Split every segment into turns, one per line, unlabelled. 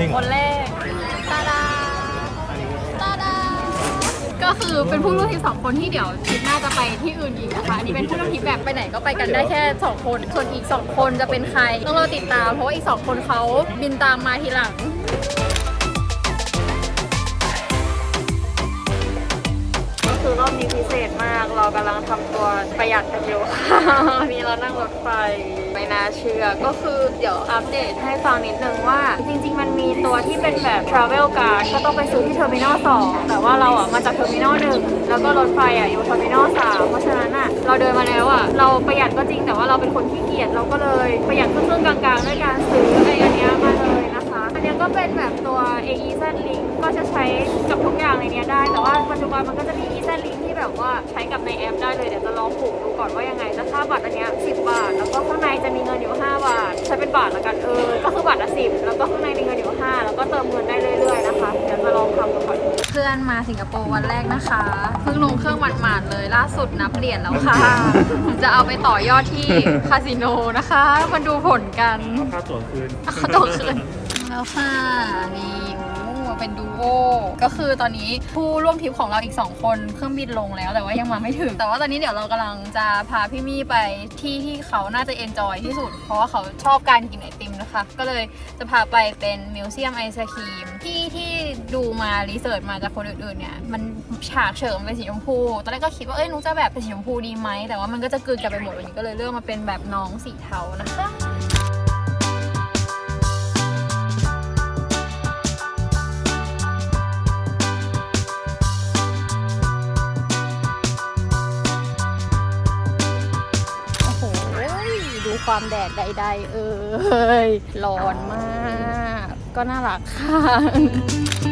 จริงเหรอ
คนแรกตาดาตาดาก็คือเป็นผู้ร่วมทริปสองคนที่เดี๋ยวทริปหน้าจะไปที่อื่นอีกนะคะอันนี้เป็นผู้ร่วมทริปแบบไปไหนก็ไปกันได้แค่สองคน ส่วนอีกสองคนจะเป็นใครต้องรอติดตามเพราะว่าอีกสองคนเขาบินตามมาทีหลัง
ก็คือรอบนี้พิเศษมาก เรากำลังทำตัวประหยัดกันอยู่วันนี้เรานั่งรถไฟไม่ น่าเชื่อ ก็คือเดี๋ยวอัปเดตให้ฟังนิดนึงว่า จริง ๆ มันมีตัวที่เป็นแบบ Travel Card ก็ต้องไปซื้อที่เทอร์มินอล2แต่ว่าเราอะมาจากเทอร์มินอล1แล้วก็รถไฟอะอยู่เทอร์มินอล3เพราะฉะนั้นอะเราเดินมาแล้วอะเราประหยัดก็จริงแต่ว่าเราเป็นคนขี้เกียจเราก็เลยประหยัดครึ่งๆกลางๆด้วยการซื้อไอ้อันเนี้ยมาเลยนะคะอันเนี้ยก็เป็นแบบตัว AEZ Link ก็จะใช้กับทุกอย่างในเนี้ยได้ แต่ว่าปัจจุบันมันก็จะมี EZ Link ที่แบบว่าใช้กับในแอปได้เลยเดี๋ยวจะลองผูกดูก่อนว่ายังไงจะค่าบัตรอันเนี้ย อนเพื่
อนมาสิงคโปร์วันแรกนะคะเพิ่งลงเครื่องหมาดๆเลยล่าสุดนับเหรียญแล้วค่ะ จะเอาไปต่อยอดที่คาสิโนนะคะมาดูผลกัน
ค่าตั๋วคืน
เขาโตขึ้นแล้วค่ะนี่โอ้เป็นดูโอก็คือตอนนี้ผู้ร่วมทริปของเราอีก 2 คนเครื่องบินลงแล้วแต่ว่ายังมาไม่ถึง แต่ว่าตอนนี้เดี๋ยวเรากำลังจะพาพี่มี่ไปที่ที่เขาน่าจะเอนจอยที่สุด เพราะว่าเขาชอบการกินไอติมนะคะ ก็เลยจะพาไปเป็นมิวเซียมไอศครีม ที่ที่ดูมารีเสิร์ชมาจากคนอื่นๆเนี่ยมันฉากเฉิงเป็นสีชมพูตอนแรกก็คิดว่าเอ้ยนุกจะแบบเป็นสีชมพูดีไหมแต่ว่ามันก็จะกลืนกันไปหมดวันนี้ก็เลยเลือกมาเป็นแบบน้องสีเทานะคะโอ้โหดูความแดดใด ๆ เอ้ยร้อนมาก ก็น่ารักค่ะ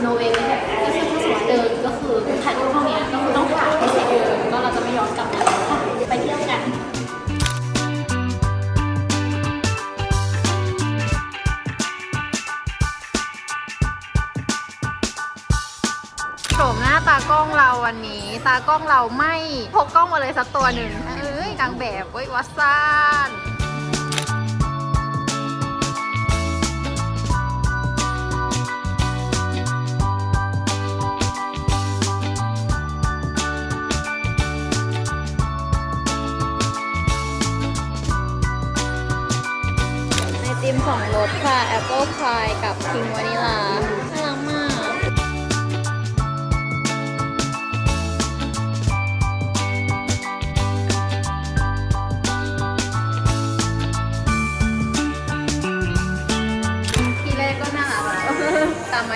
โนเวย์แบบก็คือถ้าสมมติเดินก็คือถ่ายรูปห้องเนี้ก็คือต้องถ่ายให้เสร็จเลยก็เราจะไม่ย้อนกลับมาแล้วค่ะไปเที่ยวกันโฉมหน้าตากล้องเราวันนี้ ตากล้องเราไม่พกกล้องมาเลยสักตัวหนึ่งเอ้ยนางแบบเว้ยวัสซาน คลายกับพิงวานิลา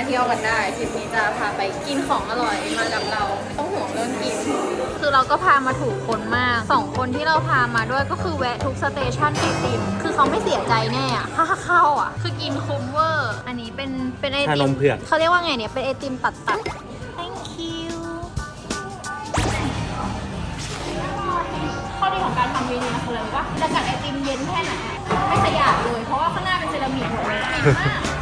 มมาเที่ยวกันได้ทริปนี้จะพาไปกินของอร่อยมากับเราไม่ต้องห่วงเรื่องกิน คือเราก็พามาถูกคนมากสองคนที่เราพามาด้วยก็คือแวะทุกสเตชันไอติมคือเขาไม่เสียใจแน่อะถ้าเข้าอะ คือกินคุ้มเวอร์ อันนี้เป็นเป็นไอ
ชา
ติ
น
ม
มเผือก
เขาเรียกว่าไงเนี่ยเป็นไอติมตัดตัด thank you ข้อดีของการทำวีนี้นะคะเลยว่าจะกัดไอติมเย็นแค่ไหนอะไม่ขยาบเลย เพราะว่าข้างหน้าเป็นเซรามิกหมดเลยเย็นมาก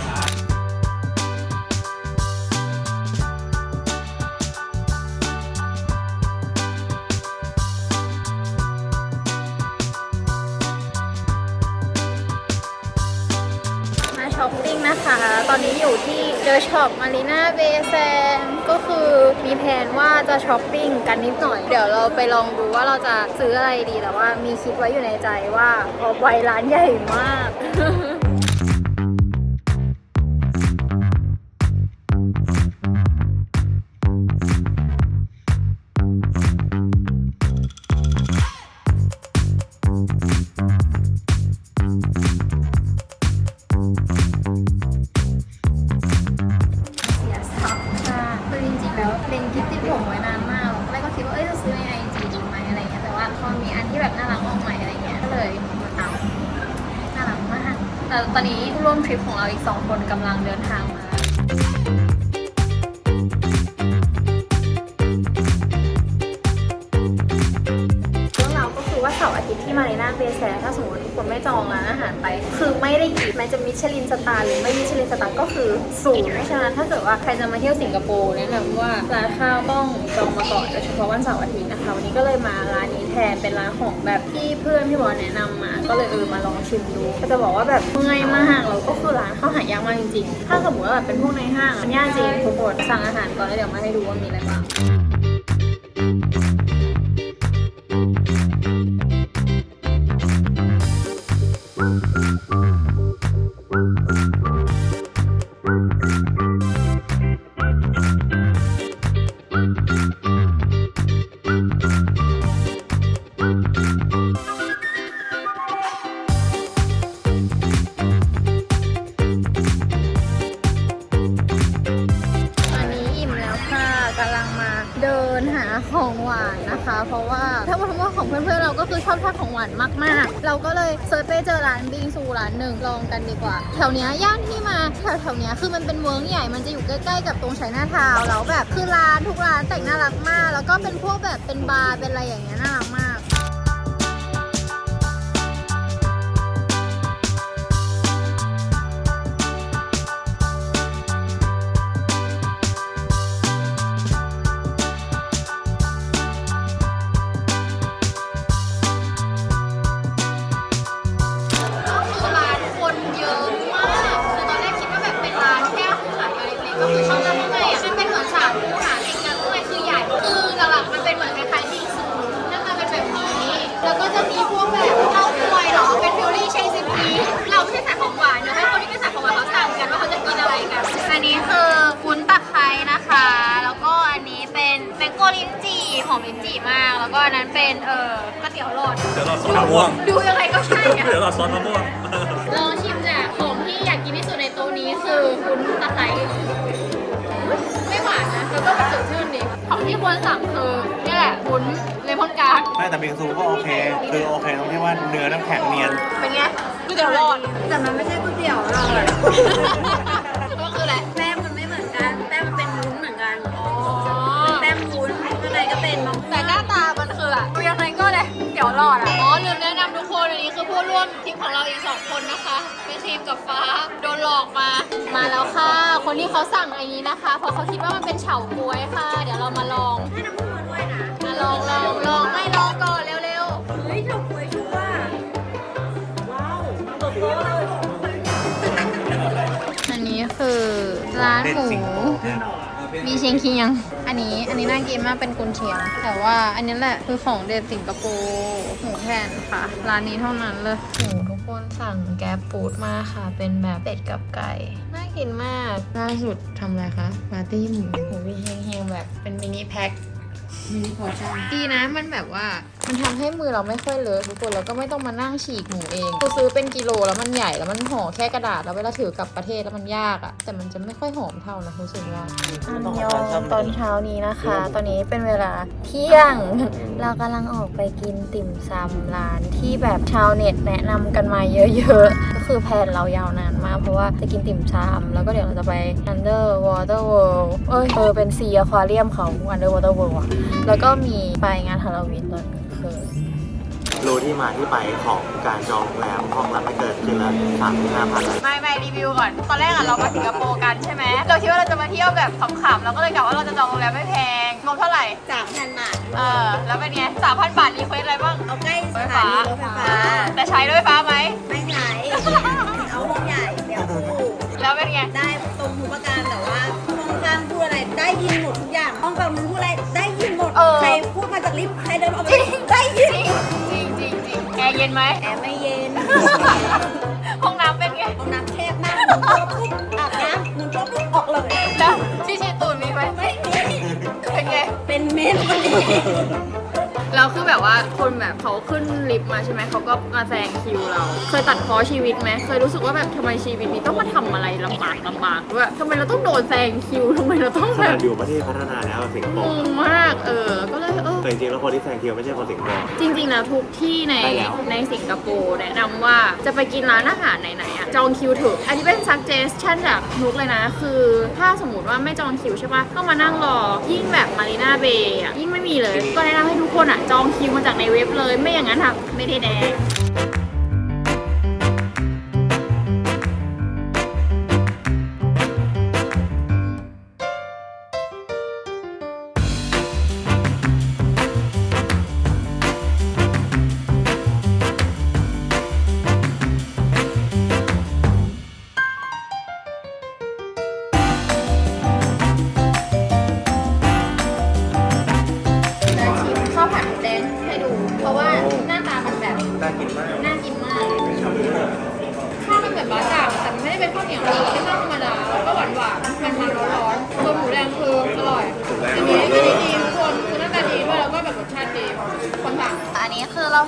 นะคะ ตอนนี้อยู่ที่เดอะช็อปมารีนาเบแซมก็คือมีแผนว่าจะช้อปปิ้งกันนิดหน่อย เดี๋ยวเราไปลองดูว่าเราจะซื้ออะไรดีแต่ว่ามีคิดไว้อยู่ในใจว่าเอาไว้ร้านใหญ่มาก ไปคือไม่ได้กินแม้จะมิชลินสตาร์หรือไม่มิชลินสตาร์ก็คือศูนย์เพราะฉะนั้นถ้าเกิดว่าใครจะมาเที่ยวสิงคโปร์แนะนำว่าร้านข้าวต้องจองมาก่อนโดยเฉพาะวันเสาร์อาทิตย์นะคะวันนี้ก็เลยมาร้านนี้แทนเป็นร้านของแบบที่เพื่อนพี่บอลแนะนำมา ก็เลยเออมาลองชิมดูก็จะบอกว่าแบบเมื่อยมากแล้วก็คือร้านข้าวหายากมากจริงๆถ้าสมมติว่าแบบเป็นพวกในห้างมันยากจริงทุกคนสั่งอาหารก่อนแล้วเดี๋ยวมาให้ดูว่ามีอะไรบ้าง ของหวานนะคะ เพราะว่าทั้งหมดทั้งหมดของเพื่อนๆเราก็คือชอบทานของหวานมากๆ เราก็เลยเซิร์ชไปเจอร้านบิงซูร้านหนึ่งลองกันดีกว่า แถวเนี้ยย่านที่มาแถวแถวเนี้ยคือมันเป็นเมืองใหญ่มันจะอยู่ใกล้ๆกับตรงไชน่าทาวแล้วแบบคือร้านทุกร้านแต่งน่ารักมาก แล้วก็เป็นพวกแบบเป็นบาร์เป็นอะไรอย่างเงี้ยน่ารักมาก กแล้วก็อันนั้นเป็นเอ่อก๋วยเตี๋ยวหลอด
เดี๋ยวเราซอสมะม่วง
ดูยังไงก็ใช่อะ
เดี๋ยวเราซอสมะม่วง
ลองชิมจ้ะของที่อยากกินที่สุดในโต๊ะนี้คือวุ้นตะไคร้ไม่หวานนะแล้วก็สดชื่นดีของที่ควรสั่งคือนี่แหละวุ้นเลมอนการ์ด
ไม่แต่บิงซูก็โอเค คือโอเคตรงที่ว่าเนื้อน้ำแข็งเนียน
เป็นไงก๋วยเตี๋ยวหลอด
แต่มันไม่ใช่ก๋วยเตี๋ยวหรอก
ก็ ตี๋ยวหลอดอะอ๋อลืมแนะนำทุกคนอันนี้คือผู้ร่วมทริปของเราอีกสองคนนะคะ เป็นทีมกับฟ้าโดนหลอกมา มาแล้วค่ะ คนที่เขาสั่งอันนี้นะคะ เพราะเขาคิดว่ามันเป็นเฉาก๊วยค่ะ เดี๋ยวเรามาลอง
ให้น้ำผึ้งมาด้วยนะ
มาลองลองลองไม่ลองก่อนเร็ว
เฮ้ยเฉาก๊วยชัวร์ว้าวตบโต๊ะเลย
ๆอันนี้คือร้านหมู มีเชียงเคียง อันนี้อันนี้น่ากินมากเป็นกุนเชียง แต่ว่าอันนี้แหละคือของเด็ดสิงคโปร์หมูแผ่นค่ะ ร้านนี้เท่านั้นเลยหมูทุกคนสั่งแก๊ปฟูดมาค่ะ เป็นแบบเป็ดกับไก่ น่ากินมากล่าสุดทำอะไรคะปาร์ตี้หมูหมูมีเฮียงๆแบบเป็นมินิแพ็คดีนะมันแบบว่า มันทำให้มือเราไม่ค่อยเลอะทุกคนแล้วก็ไม่ต้องมานั่งฉีกหมูเองกูซื้อเป็นกิโลแล้วมันใหญ่แล้วมันห่อแค่กระดาษแล้วเวลาถือกลับประเทศแล้วมันยากอะแต่มันจะไม่ค่อยหอมเท่านะรู้สึกว่าอันยองตอนเช้านี้นะคะ ตอนนี้เป็นเวลาเที่ยง เรากำลังออกไปกินติ่มซำร้านที่แบบชาวเน็ตแนะนำกันมาเยอะๆ ก็คือแผนเรายาวนานมาก เพราะว่าจะกินติ่มซำแล้วก็เดี๋ยวเราจะไป Underwater World เอ้ยเออเป็นซีอควาเรียมเขา Underwater World อะแล้วก็มีไปงานฮาโลวีนตอนกลางคืน
รู้ที่มาที่ไปของการจองโรงแรมห้องรับไม่เกินคืนละสามห้าพัน
ไม่ไม่รีวิวก่อน ตอนแรกอะเรามาสิงคโปร์กันใช่ไหมเราคิดว่าเราจะมาเที่ยวแบบขำๆเราก็เลยกะว่าเราจะจองโรงแรมไม่แพงงบเท่าไหร่
สามพันบาท
เออ แล้วเป็นไงสามพันบาทรีเควสอะไรบ้าง
เอาใกล้
ร
ส
ถไฟ
ถา
ฟ้า
นีรถไฟฟ้า
แต่ใช้รถไฟฟ้าไหม
ไม่ใช่เอาห้องใหญ่ เดี๋ยวคู่
แล้วเป็นไง
ได้ตรงทุกประการแต่ว่าห้องข้างพูดอะไร ได้ยินหมดทุกอย่าง ห้องฝั่งนู้นพูดอะไร ได้ พูดมาจากลิฟต์ใครเดินออกมาจากลิฟต์ได้ยิน
จริงจริงจริงแอร์เย็นไหม
แอร์ไม่เย็น
ห้องน้ำเป็นไง
ห้องน้ำแคบมากหมุนตัวปุ๊บอาบน้ำหมุนตัวปุ๊บออกเลย
แล้วที่ชีตูนมีไหม
ไม่มี
เป็นไง
เป็นเมนคนนี้
แล้วคือแบบว่าคนแบบเขาขึ้นลิฟต์มาใช่ไหมเขาก็มาแซงคิวเรา เคยตัดพ้อชีวิตไหมเคยรู้สึกว่าแบบทำไมชีวิตนี้ต้องมาทำอะไรลำบากลำบากด้วยทำไมเราต้องโดนแซงคิวทำไมเราต้อง
ข
แบ
นา
บ
ดอยู่ประเทศพัฒนาแล้วสิงคโป
ง
ร์
งมากเออ ก็เลยเออ
แต่จริงๆแล้วคนที่แซงคิวไม่ใช่คนสิงคโปร์
จริงๆนะทุกที่ใน
ได้แล้ว
ในสิงคโปร์แนะนำว่าจะไปกินร้านอาหารไหนๆอะจองคิวเถอะอันนี้เป็น suggestion จากนุกเลยนะ คือถ้าสมมติว่าไม่จองคิวใช่ปะต้องมานั่งรอยิ่งแบบมารีนาเบย์อะยิ่งไม่มีเลย ก็แนะนำให้ทุกคนอะจองคิวมาจากในเว็บเลย ไม่อย่างนั้นค่ะไม่ได้แดง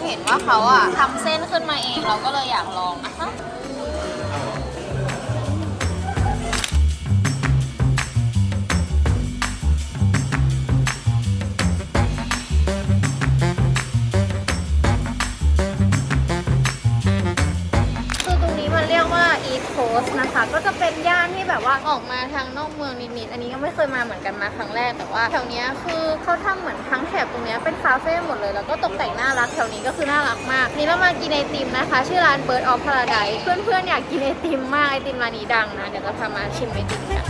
เราเห็นว่าเขาอะทำเส้นขึ้นมาเองเราก็เลยอยากลองนะคะคือตรงนี้มันเรียกว่า eat post นะคะก็จะเป็นย่านที่ แบบว่าออกมาทางนอกเมืองนิดๆอันนี้ก็ไม่เคยมาเหมือนกันมาครั้งแรกแต่ว่าแถวนี้คือเขาทำเหมือนทั้งแถบตรงนี้เป็นคาเฟ่หมดเลย แล้วก็ตกแต่งน่ารักแถวนี้ก็คือน่ารักมาก นี่เรามากินไอติมนะคะ ชื่อร้าน Bird of Paradise เพื่อนๆอยากกินไอติมมากไอติมร้านนี้ดังนะเดี๋ยวจะพามาชิมไอติมกัน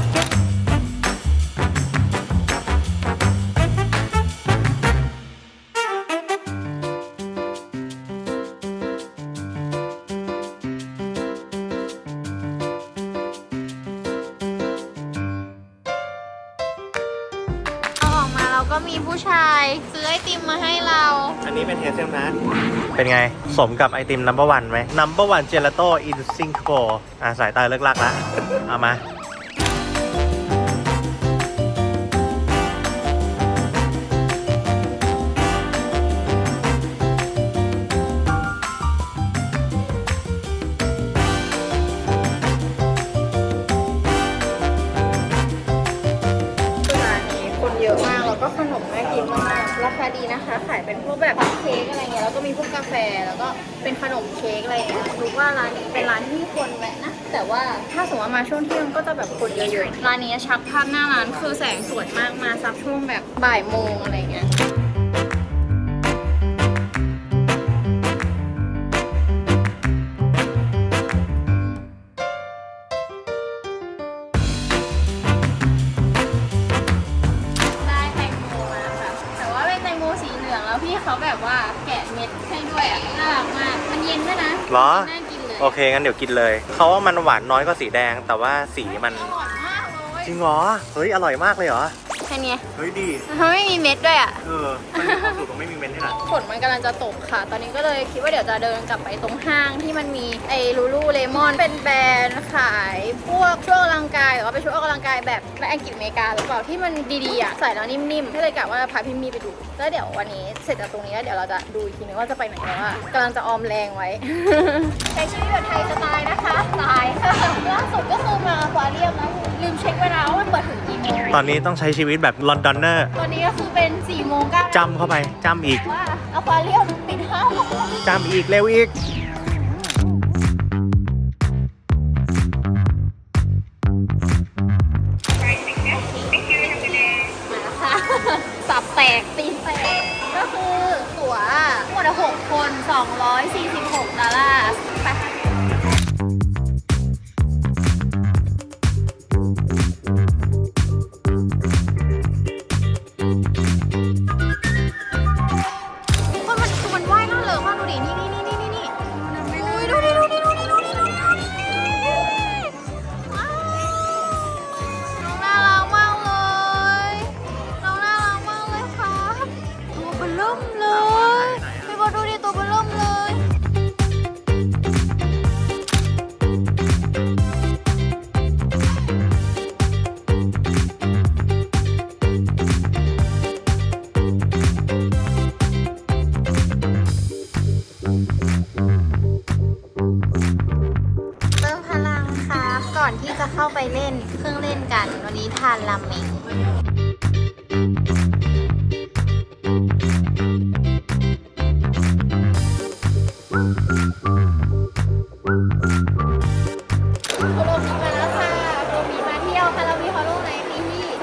เป็
นไง สมกับไอติมนัมเบอร์วันไหมนัมเบอร์วันเจลาโต้อินซิงคโปร์อะสายตาเลิกลักละเอามา
อะมาก แล้วก็ขนมน่ากินมากราคาดีนะคะ ขายเป็นพวกแบบเค้กอะไรเงี้ย แล้วก็มีพวกกาแฟ แล้วก็เป็นขนมเค้กอะไรเงี้ยรู้ว่าร้านนี้เป็นร้านที่คนแวะนะ แต่ว่าถ้าสมมติว่ามาช่วงเที่ยงก็จะแบบคนเยอะๆ ร้านนี้ชักภาพหน้าร้านคือแสงสวยมาก มาสักช่วงแบบบ่ายโมงอะไรเงี้ย เหร
อ
น่ากินเลย
โอเค งั้นเดี๋ยวกินเลย เขาว่ามันหวานน้อยกว่าสีแดง แต่ว่าสีมัน
อร่อยมากเลย
จริงเหรอ เฮ้ย อร่อยมากเลยเหรอ
แค่นี้
เฮ้ยดี
มันไม่มีเม็ดด้วยอะ
เออ มันมีความสุขตรงไม่มีเมนที่หลัง
ฝนมันกำลังจะตกค่ะ ตอนนี้ก็เลยคิดว่าเดี๋ยวจะเดินกลับไปตรงห้างที่มันมีไอ้ลูลูเลมอนเป็นแบรนด์ขายพวกช่วงออกกำลังกายหรือว่าเป็นชุดออกกำลังกายแบบในอังกฤษอเมริกาหรือเปล่าที่มันดีๆอะใส่แล้วนิ่มๆก็เลยกะว่าจะพาพี่มีไปดูแล้วเดี๋ยววันนี้เสร็จจากตรงนี้แล้วเดี๋ยวเราจะดูอีกทีนึงว่าจะไปไหนแล้วอะกำลังจะออมแรงไว้ ใช้ชีวิตแบบไทยสไตล์นะคะสไตล์ค่ะล่าสุดก็คือมาอควาเรียมนะลืมเช็คเวลาว่ามันเปิดถึงกี่โมง
ตอนนี้ต้องใช้ชีวิตแบบลอนดอนเนอร์
ตอนนี้ก็คือเป็น4ี่โมงเก้า
จำเข้าไปจำอีก
ว่าอควาเรียมปิดห้าโมง
จำอีกเร็วอีก
มาแล้วค่ะสับแตกตีนแตกก็คือตั๋วหมดละหกคน 246ดอลลาร์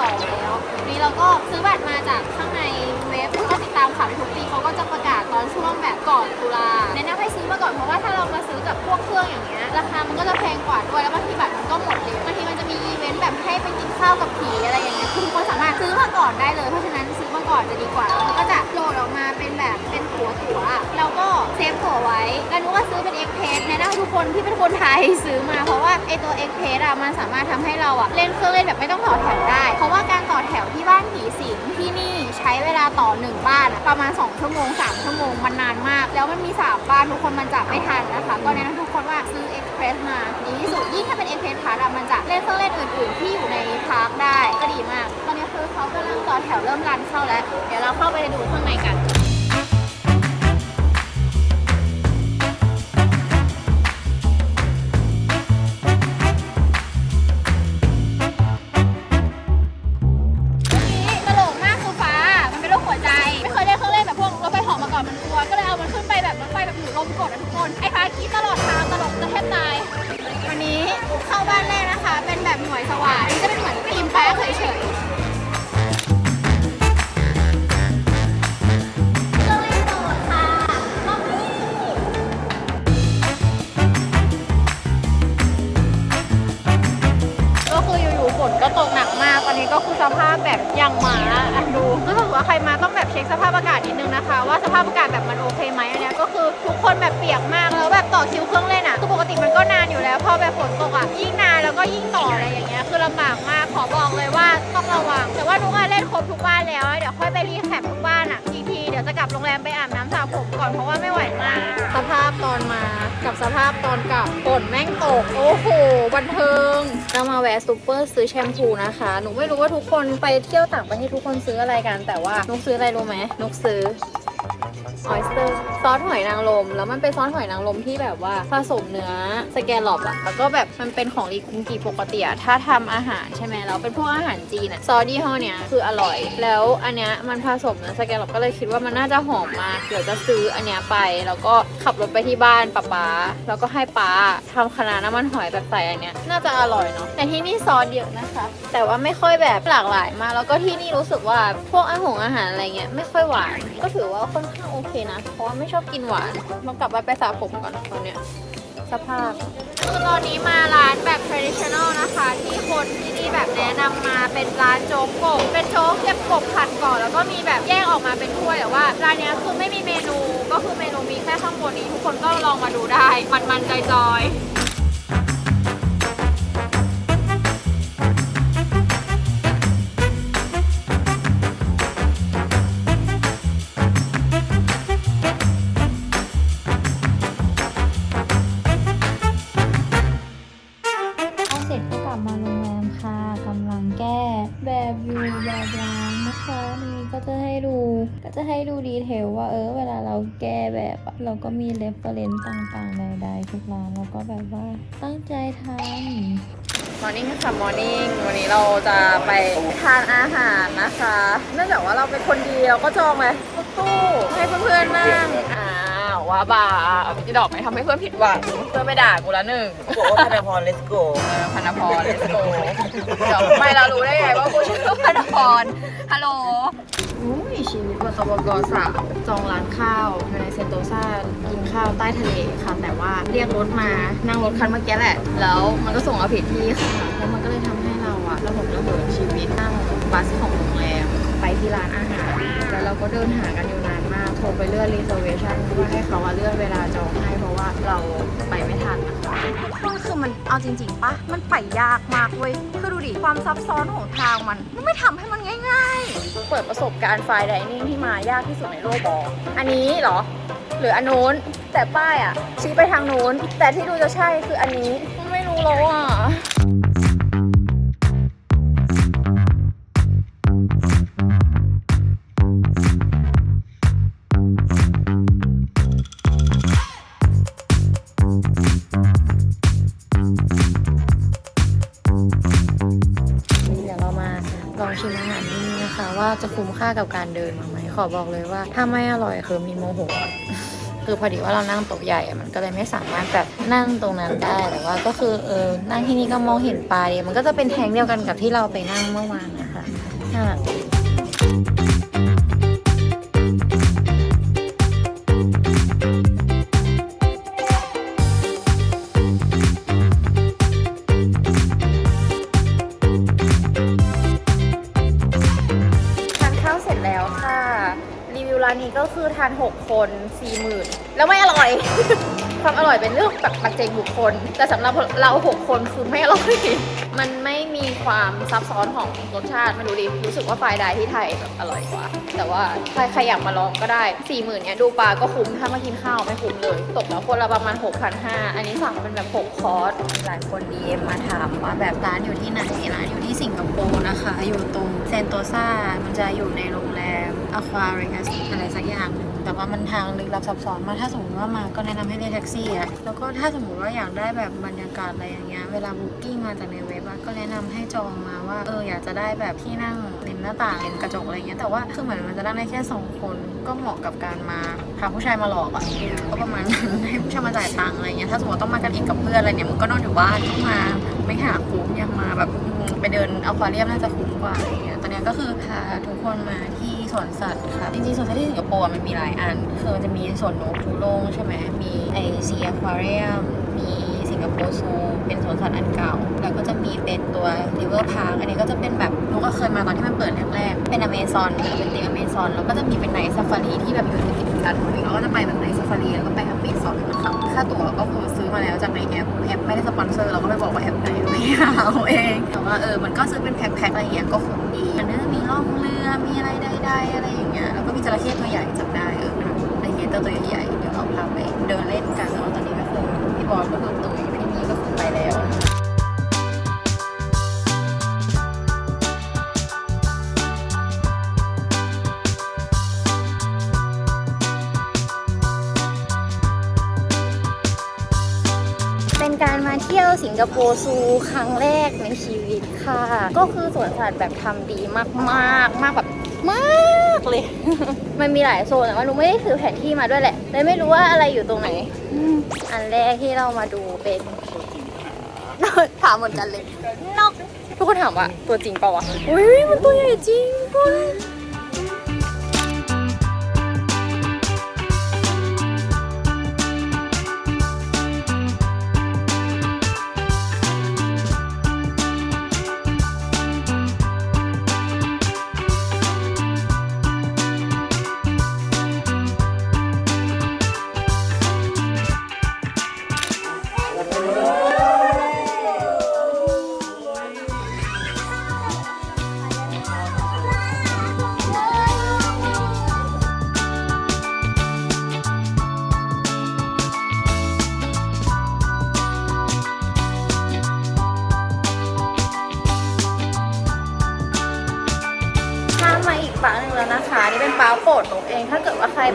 องแล้วนี่เราก็ซื้อบัตรมาจากข้างในเว็บก็ติดตามข่าวทุกปีเขาก็จะประกาศตอนช่วงแบบก่อนตุลาแนะนำให้ซื้อมาก่อนเพราะว่าถ้าเรามาซื้อกับพวกเครื่องอย่างเงี้ยราคามันก็จะแพงกว่าด้วยแล้วบางทีบัตรมันก็หมดเร็วบางทีมันจะมีอีเวนต์แบบให้ไปกินข้าวกับผีอะไรอย่างเงี้ยคือคนสามารถซื้อมาก่อนได้เลยเพราะฉะนั้นซื้อ ก่อนจะดีกว่ามันก็จะโหลดออกมาเป็นแบบเป็นหัวถั่วๆอะแล้วก็เซฟหัวไว้กันว่าซื้อเป็นเอ็กเพสแนะนำทุกคนที่เป็นคนไทยซื้อมาเพราะว่าไอตัวเอ็กเพสอะมันสามารถทำให้เราอะเล่นเครื่องเล่นแบบไม่ต้องต่อแถวได้ เพราะว่าการต่อแถวที่บ้านผีสิงที่นี่ ใช้เวลาต่อหนึ่งบ้านอะประมาณ 2 ชั่วโมง 3 ชั่วโมงมันนานมาก แล้วมันมี 3 บ้านทุกคนมันจะไม่ทันนะคะ ก็แนะนำทุกคนว่าซื้อเอ็กเพรสมาดีที่สุดยิ่งถ้าเป็นเอ็กเพรสพาร์ทอะมันจะเล่นเครื่องเล่นอื่น ๆ ที่อยู่ในพาร์คได้ก็ดีมาก ตอนนี้คือเขากำลังต่อแถวเริ่มรันเข้าแล้ว เดี๋ยวเราเข้าไปดูข้างในกัน เลยว่าต้องระวัง แต่ว่านุกอะเล่นครบทุกบ้านแล้ว เดี๋ยวค่อยไปรีแคปทุกบ้านอะอีกทีเดี๋ยวจะกลับโรงแรมไปอาบน้ำสระผมก่อนเพราะว่าไม่ไหวมาก สภาพตอนมากับสภาพตอนกลับฝนแม่งตก โอ้โห บันเทิง เรามาแวะซูเปอร์ซื้อแชมพูนะคะ หนูไม่รู้ว่าทุกคนไปเที่ยวต่างประเทศทุกคนซื้ออะไรกัน แต่ว่านุกซื้ออะไรรู้ไหมนุกซื้อ ออยสเตอร์ซอสหอยนางรมแล้วมันเป็นซอสหอยนางรมที่แบบว่าผสมเนื้อสแกลลอปอะแล้วก็แบบมันเป็นของรีคุงกีปกติอะถ้าทำอาหารใช่ไหมแล้วเป็นพวกอาหารจีนอะซอสยี่ห้อเนี้ยคืออร่อย แล้วอันเนี้ยมันผสมเนื้อสแกลลอปก็เลยคิดว่ามันน่าจะหอมมากเดี๋ยวจะซื้ออันเนี้ยไป แล้วก็ขับรถไปที่บ้านป๊าป๊าแล้วก็ให้ป๊าทำคณะน้ามันหอยแบบใส่อันเนี้ยน่าจะอร่อยเนาะแต่ที่นี่ซอสเยอะนะคะ แต่ว่าไม่ค่อยแบบหลากหลายมากแล้วก็ที่นี่รู้สึกว่าพวกอาหารอาหารอะไรเงี้ยไม่ค่อยหวานก็ถือว่าค่อนข้างโอเคนะ เพราะว่าไม่ชอบกินหวานมากลับไปไปสระผมก่อนตอนเนี้ยสภาพคือตอนนี้มาร้านแบบ traditional นะคะ ที่คนที่นี่แบบแนะนำมาเป็นร้านโจ๊กกบเป็นโจ๊กเก็บกบผัดก่อนแล้วก็มีแบบแยกออกมาเป็นถ้วยแต่ว่าร้านนี้คือไม่มีเมนูก็คือเมนูมีแค่ข้างบนนี้ ทุกคนก็ลองมาดูได้ มันๆจอยๆ
เราก็มีเรฟเฟรนซ์ต่างๆใดๆทุกร้านแล้วก็แบบว่าตั้งใจทำ
มอร์นิ่งค่ะมอร์นิ่งวันนี้เราจะไปทานอาหารนะคะ เนื่องจากว่าเราเป็นคนเดียวก็จองเลยรถตู้ให้เพื่อนๆนั่งอ้า วว่าบ่าพี่ดอกไม่ทำให้เพื่อนผิดหวังเพื่อนไม่ด่ากูละหนึ่ง
บอกว่าธนาพร let's go
เออพันธพรเลสโกเดี๋ยวไม่เรารู้ได้ไงว่ากูชื่อพันธพรฮัลโหลอุ้ยชีวิตวัตบกสามจองร้านข้าวในเซนโตซากินข้าวใต้ทะเลค่ะแต่ว่าเรียกรถมานั่งรถคันเมื่อกี้แหละ แล้วมันก็ส่งมาผิดที่ค่ะแล้วมันก็เลยทำให้เราอะระบบระเบิดชีวิตนั่งบัสของโรงแรมไปที่ร้านอาหารแล้วเราก็เดินหากันอยู่นานมาก โทรไปเลื่อน reservation เพื่อให้เขาว่าเลื่อนเวลาจองให้เพราะว่าเราไปไม่ทันนะคะคือมันเอาจริง ๆปะมันไปยากมากเว้ยคือดูดิความซับซ้อนของทางมัน มันไม่ทำให้มันง่าย ๆ เปิดประสบการณ์ไฟไดนิ่งที่มายากที่สุดในโลกบอกอันนี้เหรอ หรืออันนู้นแต่ป้ายอะชี้ไปทางนู้นแต่ที่ดูจะใช่คืออันนี้ไม่รู้แล้วอะากับการเดินมาไหมขอบอกเลยว่า ถ้าไม่อร่อยคือมีโมโหคือพอดีว่าเรานั่งโต๊ะใหญ่มันก็เลยไม่สามารถแบบนั่งตรงนั้นได้แต่ว่าก็คือเออนั่งที่นี่ก็มองเห็นปลาดีมันก็จะเป็นแทงเดียวกันกับที่เราไปนั่งเมื่อวานนะคะน่ารัก แล้วค่ะ รีวิวร้านนี้ก็คือทาน 6 คน 40,000 แล้วไม่อร่อย ความอร่อยเป็นเรื่องแบบปัจเจกบุคคล แต่สำหรับเรา 6 คนคือไม่อร่อย มันไม่ มีความซับซ้อนของรสชาติไม่รู้ดิรู้สึกว่าไฟล์ไดที่ไทยแบบอร่อยกว่า แต่ว่าใครใครอยากมาลองก็ได้40,000เนี้ยดูปลาก็คุ้มถ้ามากินข้าวไม่คุ้มเลย ตกแล้วคนละประมาณ 6,500 อันนี้สั่งเป็นแบบ 6 คอร์สหลายคน DM มาถามว่าแบบร้านอยู่ที่ไหนร้านอยู่ที่สิงคโปร์นะคะ อยู่ตรงเซนโตซามันจะอยู่ในโรงแรม Aquarius อะไรสักอย่างนึง แต่ว่ามันทางลึกลับซับซ้อนมากถ้าสมมติว่ามาก็แนะนำให้เรียกแท็กซี่อะแล้วก็ถ้าสมมติว่าอยากได้แบบบรรยากาศอะไรอย่างเงี้ยเวลาบุ๊กิ้งมาจากในเว็บอะก็แนะนำให้จองมาว่าเอออยากจะได้แบบที่นั่งริมหน้าต่างริมกระจกอะไรเงี้ยแต่ว่าคือเหมือนมันจะนั่งได้แค่สองคนก็เหมาะกับการมาพาผู้ชายมาหลอกอะก็ประมาณนั้นให้ผู้ชายมาจ่ายตังค์อะไรเงี้ยถ้าสมมติต้องมากันเองกับเพื่อนอะไรเนี่ยมันก็นอนอยู่บ้านต้องมาไม่หาคุ้มยากมาแบบไปเดินเอาควาเรียมน่าจะคุ้มกว่าอะไรเงี้ยตอนเนี้ยก็คือพาทุกคนมาที่ วนสัตว์ค่ะ จริงๆสวนสัตว์ที่สิงคโปร์มันมีหลายอัน คือมันจะมีสวนนกทูโรงใช่ไหม มีไอซีอควาเรียม มีสิงคโปร์ซู เป็นสวนสัตว์อันเก่า แล้วก็จะมีเป็นตัวริเวอร์พาร์ค อันนี้ก็จะเป็นแบบนุกก็เคยมาตอนที่มันเปิดแรกๆ เป็นอเมซอนเป็นตีมอเมซอน แล้วก็จะมีเป็นไนท์ซาฟารีที่แบบอยู่ในติดกันวันนี้เราก็จะไปแบบไนท์ซาฟารีแล้วก็ไปอเมซอนนะคะค่าตั๋วก็คือซื้อมาแล้วจากในแอป แอปไม่ได้สปอนเซอร์เราก็ไม่บอกว่าแอปไหนไม่เอาเอง แต่ว่าเออ มันก็ซื้อเป็นแพ็คๆอะไรอย่างเงี้ยก็คุ้มดีมันก็จะมีล่องเรือ มีอะไร ใดอะไรอย่างเงี้ยแล้วก็มีจระเข้ตัวใหญ่จับได้เออเป็นแบบในเฮเตอร์ตัวใหญ่เดี๋ยวเราพาไปเดินเล่นกันแล้วตอนนี้ก็คือพี่บอลก็คือตุยพี่นี่ก็คือไปแล้วเป็นการมาเที่ยวสิงคโปร์ซูครั้งแรกในชีวิตค่ะ ก็คือสวนสัตว์แบบทำดีมากๆ มากแบบ มากเลย มันมีหลายโซนแต่ว่าหนูไม่ได้ถือแผนที่มาด้วยแหละเลยไม่รู้ว่าอะไรอยู่ตรงไหนอืมอันแรกที่เรามาดูเป็น ถามเหมือนกันเลยนกทุกคนถามว่าตัวจริงเปล่าวะอุ้ยมันตัวใหญ่จริงทุกค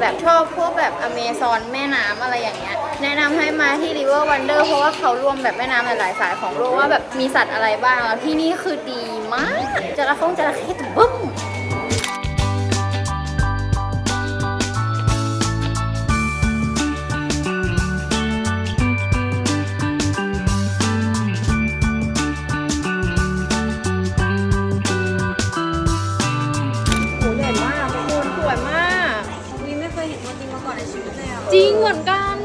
แบบชอบพวกแบบอเมซอนแม่น้ำอะไรอย่างเงี้ยแนะนำให้มาที่ River Wonder เพราะว่าเขารวมแบบแม่น้ำหลายๆสายของโลกว่าแบบมีสัตว์อะไรบ้างแล้วที่นี่คือดีมากจระเข้จระเข้ตัวบึ้ม ตัวจริงมาก่อนในชีวิตเลยอะ
จริงเหมือนกัน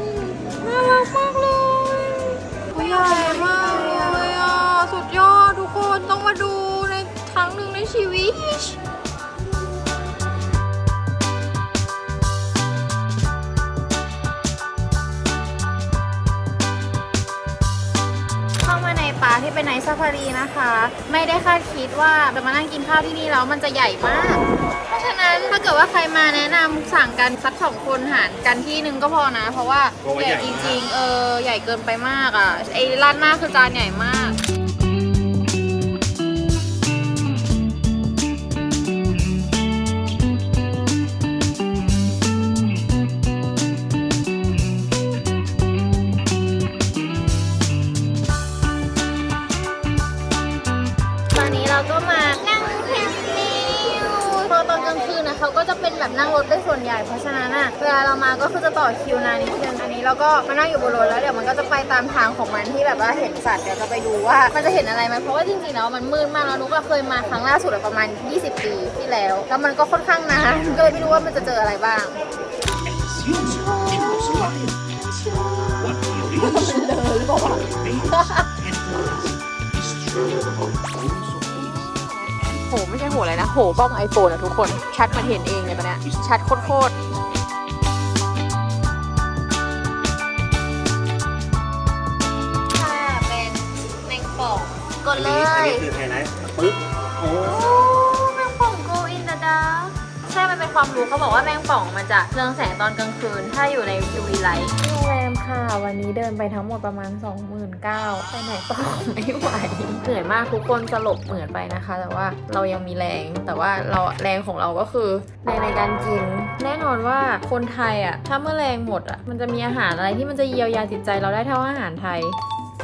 น่ารักมากเลยใหญ่มากเลยอะสุดยอดทุกคนต้องมาดูในครั้งหนึ่งในชีวิต
นปาร์คที่เป็นไนท์ซาฟารีนะคะ ไม่ได้คาดคิดว่าจะมานั่งกินข้าวที่นี่แล้วมันจะใหญ่มาก เพราะฉะนั้นถ้าเกิดว่าใครมาแนะนำสั่งกันสักสองคนหารกันที่หนึ่งก็พอนะ เพราะว่าใหญ่จริงๆเออใหญ่เกินไปมากอะไอ้ร้านหน้าคือจานใหญ่มาก อนนี้เราก็มานั่งแคมปิ้งพอตอนกลางคืนนะเขาก็จะเป็นแบบนั่งรถเป็นส่วนใหญ่ เพราะฉะนั้นอะเวลาเรามาก็คือจะต่อคิวนานนิดนึงอันนี้เราก็มานั่งอยู่บนรถแล้วเดี๋ยวมันก็จะไปตามทางของมันที่แบบว่าเห็นสัตว์เดี๋ยวจะไปดูว่ามันจะเห็นอะไรไหมเพราะว่าจริงๆแล้วมันมืดมากแล้วนุกก็เคยมาครั้งล่าสุดประมาณ 20 ปีที่แล้ว แล้วมันก็ค่อนข้างนานก็เลยไม่รู้ว่ามันจะเจออะไรบ้าง
โหไม่ใช่โหอะไรนะ โหบ้องไอโฟนอะทุกคน ชัดมันเห็นเองเลยตอนนี้ยชัดโคตรค่ะ
เป็นแมงป่องกดอันนี้อันนี้คื
อไฮไลท์ปึ๊บ
โอ้ใช่ มันเป็นความรู้เขาบอกว่าแมงป่องมันจะเรืองแสงตอนกลางคืน ถ้าอยู่ใน UV light
วันนี้เดินไปทั้งหมดประมาณ 29,000ไปไหนต่อไม่ไหว เหนื่อยมากทุกคนสลบเหมือนไปนะคะ แต่ว่าเรายังมีแรง แต่ว่าเราแรงของเราก็คือแรงในการกิน แน่นอนว่าคนไทยอะถ้าเมื่อแรงหมดอะมันจะมีอาหารอะไรที่มันจะเยียวยาจิตใจเราได้เท่าอาหารไทย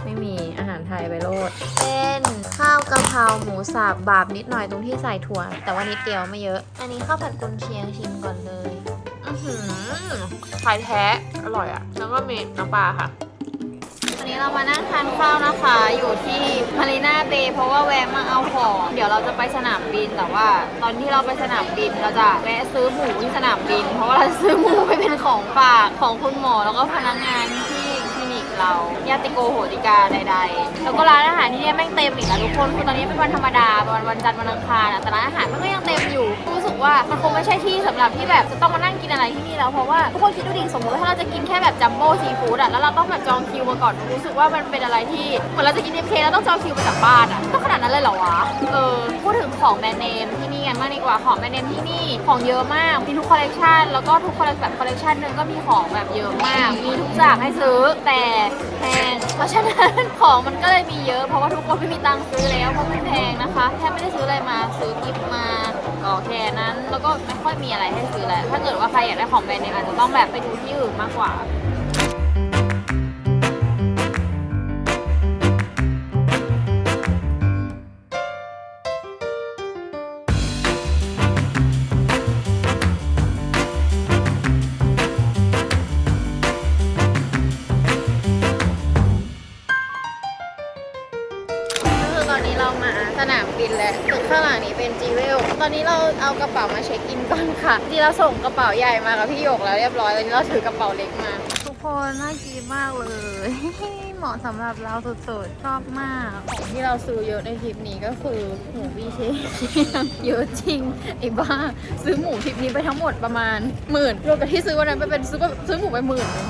ไม่มีอาหารไทยไปโลด เป็นข้าวกะเพราหมูสับบาบนิดหน่อยตรงที่ใส่ถั่ว แต่ว่านิดเดียวไม่เยอะ อันนี้ข้าวผัดกุนเชียงชิมก่อนเลย อือหืไทยแท้อร่อยอะ่ะแล้วก็มีน้ำปลาค่ะ
วันนี้เรามานั่งทานข้าวนะคะ อยู่ที่มารีนาเบย์เพราะว่าแวะมาเอาของ เดี๋ยวเราจะไปสนามบินแต่ว่า ตอนที่เราไปสนามบินเราจะแวะซื้อหมูที่สนามบิน เพราะว่าเราจะซื้อหมูไปเป็นของฝากของคุณหมอแล้วก็พนักงานที่คลินิกเราญาติโกโหติกาใด ๆ แล้วก็ร้านอาหารที่เนี่ยแม่งเต็มอีกแล้วทุกคนคือตอนนี้เป็นวันธรรมดาวันวันจันทร์วันอังคารอะแต่ร้านอาหารมันก็ยังเต็มอยู่ ว่ามันคงไม่ใช่ที่สำหรับที่แบบจะต้องมานั่งกินอะไรที่นี่แล้วเพราะว่าทุกคนคิดดูดิสมมติว่าถ้าเราจะกินแค่แบบจัมโบ้ซีฟู้ดอะแล้วเราต้องแบบจองคิวมาก่อนรู้สึกว่ามันเป็นอะไรที่เหมือนเราจะกินเอฟเคแล้วต้องจองคิวมาจากบ้านอะต้องขนาดนั้นเลยเหรอวะเออพูดถึงของแบรนด์เนมที่นี่กันบ้างดีกว่าของแบรนด์เนมที่นี่ของเยอะมากมีทุกคอลเลกชันแล้วก็ทุกคอลเลกแบบคอลเลกชันหนึ่งก็มีของแบบเยอะมาก มีทุกอย่างให้ซื้อแต่แพงเพราะฉะนั้นของมันก็เลยมีเยอะเพราะว่าทุกคนไม่มีตังค์ซื้อแล้วเพราะมันแพงนะคะแทบไม่ได้ซื้ออะไรมาซื้อกิฟต์มา ก็แค่นั้น แล้วก็ไม่ค่อยมีอะไรให้ซื้อแล้วถ้าเกิดว่าใครอยากได้ของแบรนด์เนมอาจจะต้องแบบไปดูที่อื่นมากกว่า เรามาสนามบินแล้วตึกข้างหลังนี้เป็นจีเวล ตอนนี้เราเอากระเป๋ามาเช็คอินก่อนค่ะที่เราส่งกระเป๋าใหญ่มากับพี่หยกแล้วเรียบร้อยตอนนี้เราถือกระเป๋าเล็กมา ทุกคนน่ากินมากเลย เหมาะสำหรับเราสุดๆ ชอบมาก ของที่เราซื้อเยอะในทริปนี้ก็คือหมูบีเชคเยอะจริงไอ้บ้าซื้อหมูทริปนี้ไปทั้งหมดประมาณหมื่นรวมกับที่ซื้อวันนั้นไปเป็นซื้อซื้อหมูไปหมื่นหนึ่ง